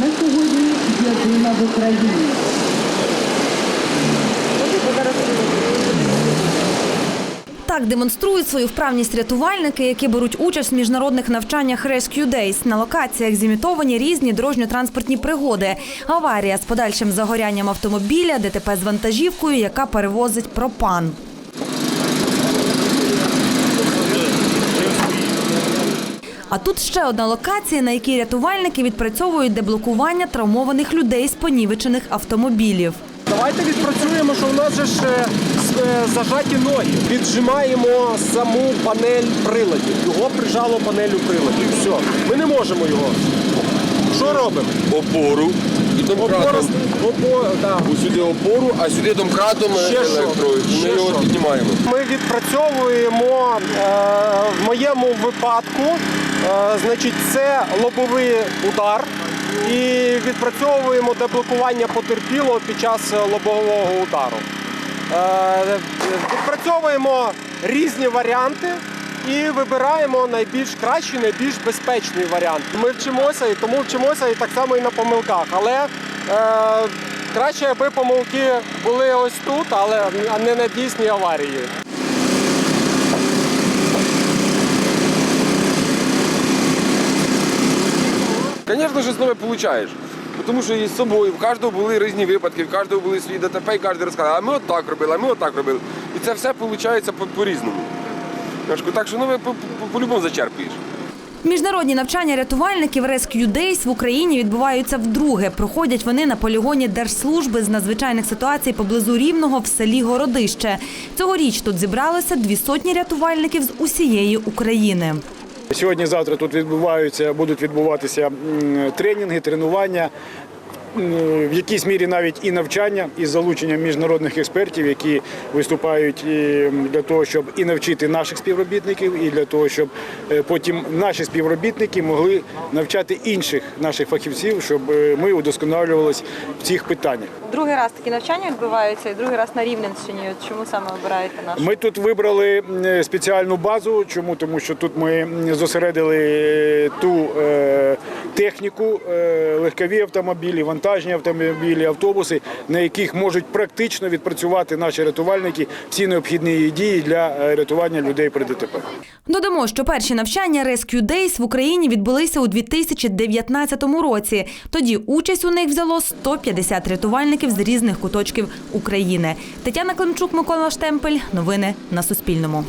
на сьогодні єдина в Україні. Так демонструють свою вправність рятувальники, які беруть участь в міжнародних навчаннях Rescue Days. На локаціях зімітовані різні дорожньо-транспортні пригоди. Аварія з подальшим загорянням автомобіля, ДТП з вантажівкою, яка перевозить пропан. А тут ще одна локація, на якій рятувальники відпрацьовують деблокування травмованих людей з понівечених автомобілів. Давайте відпрацюємо, що у нас же ж е, с- е, зажаті ноги. Віджимаємо саму панель приладів. Його прижало панелю приладів. Все. Ми не можемо його. Що робимо? опору і домкратом. опо, да. Ось Сюди опору, а сюди домкратом Ще що? електрою. Ще Ми його що? піднімаємо. Ми відпрацьовуємо е, в моєму випадку, е, значить, це лобовий удар. І відпрацьовуємо деблокування потерпілого під час лобового удару. Е, відпрацьовуємо різні варіанти і вибираємо найбільш кращий, найбільш безпечний варіант. Ми вчимося і тому вчимося і так само і на помилках. Але е, краще, аби помилки були ось тут, але не на дійсній аварії. Звісно, щось нове получаєш. Тому що із собою, в кожного були різні випадки, в кожного були свої ДТП, і кожен розказав, а ми отак робили, а ми отак робили. І це все виходить по- по-різному. Кажу, Так що по- по- по-любому зачерпуєш. Міжнародні навчання рятувальників Rescue Days в Україні відбуваються вдруге. Проходять вони на полігоні Держслужби з надзвичайних ситуацій поблизу Рівного в селі Городище. Цьогоріч тут зібралося дві сотні рятувальників з усієї України. Сьогодні-завтра тут відбуваються, будуть відбуватися тренінги, тренування, в якійсь мірі навіть і навчання із залученням міжнародних експертів, які виступають для того, щоб і навчити наших співробітників, і для того, щоб е, потім наші співробітники могли навчати інших наших фахівців, щоб е, ми удосконалювалися в цих питаннях. Другий раз такі навчання відбуваються і другий раз на Рівненщині. Чому саме обираєте наш? Ми тут вибрали спеціальну базу. Чому? Тому що тут ми зосередили е, ту техніку, легкові автомобілі, вантажні автомобілі, автобуси, на яких можуть практично відпрацювати наші рятувальники всі необхідні дії для е, рятування людей при ДТП. Додамо, що перші навчання Rescue Days в Україні відбулися у 2019 році. Тоді участь у них взяло 150 рятувальників з різних куточків України. Тетяна Климчук, Микола Штемпель. Новини на Суспільному.